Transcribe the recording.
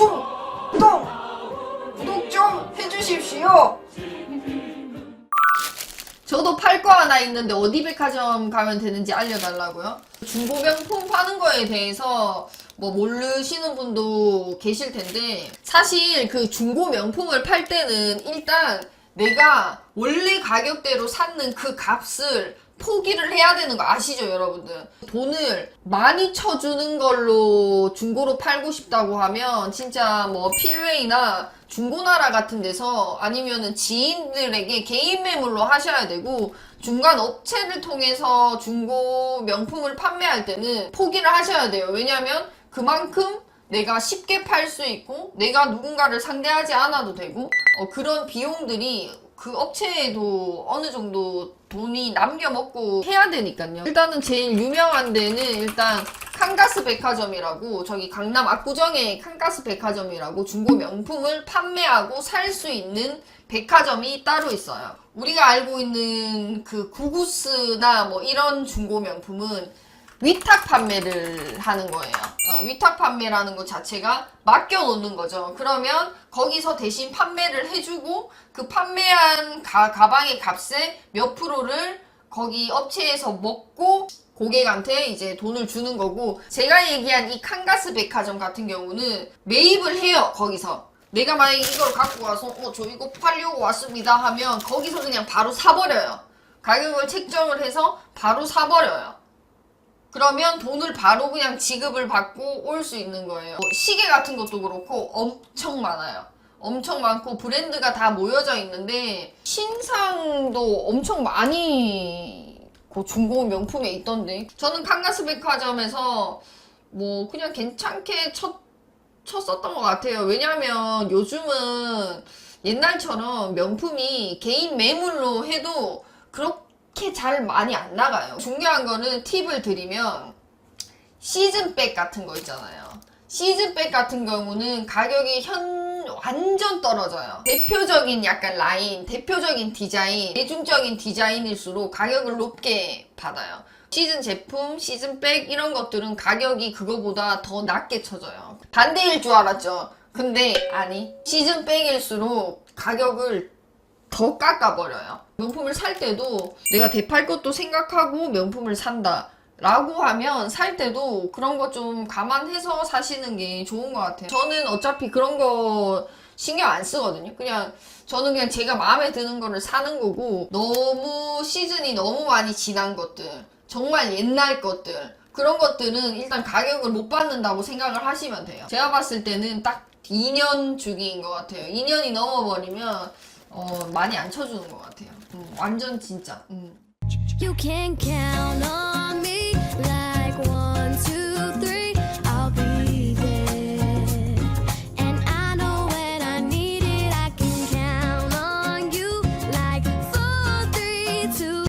충동 구독 좀 해주십시오. 저도 팔 거 하나 있는데 어디 백화점 가면 되는지 알려달라고요? 중고 명품 파는 거에 대해서 뭐 모르시는 분도 계실 텐데 사실 그 중고 명품을 팔 때는 일단 내가 원래 가격대로 샀는 그 값을 포기를 해야 되는 거 아시죠, 여러분들? 돈을 많이 쳐주는 걸로 중고로 팔고 싶다고 하면 진짜 뭐 필웨이나 중고나라 같은 데서 아니면은 지인들에게 개인 매물로 하셔야 되고 중간 업체를 통해서 중고 명품을 판매할 때는 포기를 하셔야 돼요. 왜냐하면 그만큼 내가 쉽게 팔 수 있고 내가 누군가를 상대하지 않아도 되고 어, 그런 비용들이 그 업체에도 어느 정도 돈이 남겨 먹고 해야 되니까요. 일단은 제일 유명한 데는 일단 칸가스 백화점이라고 저기 강남 압구정에 칸가스 백화점이라고 중고 명품을 판매하고 살 수 있는 백화점이 따로 있어요. 우리가 알고 있는 그 구구스나 뭐 이런 중고 명품은 위탁 판매를 하는 거예요. 어, 위탁 판매라는 것 자체가 맡겨 놓는 거죠. 그러면 거기서 대신 판매를 해주고 그 판매한 가, 가방의 값의 몇 프로를 거기 업체에서 먹고 고객한테 이제 돈을 주는 거고 제가 얘기한 이 칸가스 백화점 같은 경우는 매입을 해요 거기서 내가 만약에 이걸 갖고 와서 어 저 이거 팔려고 왔습니다 하면 거기서 그냥 바로 사버려요 가격을 책정을 해서 바로 사버려요 그러면 돈을 바로 그냥 지급을 받고 올 수 있는 거예요. 뭐 시계 같은 것도 그렇고 엄청 많아요. 엄청 많고 브랜드가 다 모여져 있는데 신상도 엄청 많이 그 중고 명품에 있던데 저는 칸가스 백화점에서 뭐 그냥 괜찮게 쳤, 쳤었던 것 같아요. 왜냐면 요즘은 옛날처럼 명품이 개인 매물로 해도 그렇게 잘 많이 안 나가요. 중요한 거는 팁을 드리면 시즌백 같은 거 있잖아요. 시즌백 같은 경우는 가격이 현 완전 떨어져요. 대표적인 약간 라인, 대표적인 디자인, 대중적인 디자인일수록 가격을 높게 받아요. 시즌 제품, 시즌백 이런 것들은 가격이 그거보다 더 낮게 쳐져요. 반대일 줄 알았죠. 근데 아니 시즌백일수록 가격을 더 깎아버려요. 명품을 살 때도 내가 대팔 것도 생각하고 명품을 산다. 라고 하면 살 때도 그런 거 좀 감안해서 사시는 게 좋은 것 같아요. 저는 어차피 그런 거 신경 안 쓰거든요. 그냥 저는 그냥 제가 마음에 드는 거를 사는 거고 너무 시즌이 너무 많이 지난 것들, 정말 옛날 것들 그런 것들은 일단 가격을 못 받는다고 생각을 하시면 돼요. 제가 봤을 때는 딱 2년 주기인 것 같아요. 2년이 넘어버리면 어, 많이 안 쳐주는 것 같아요. 음, 완전 진짜. 음. You can count on me.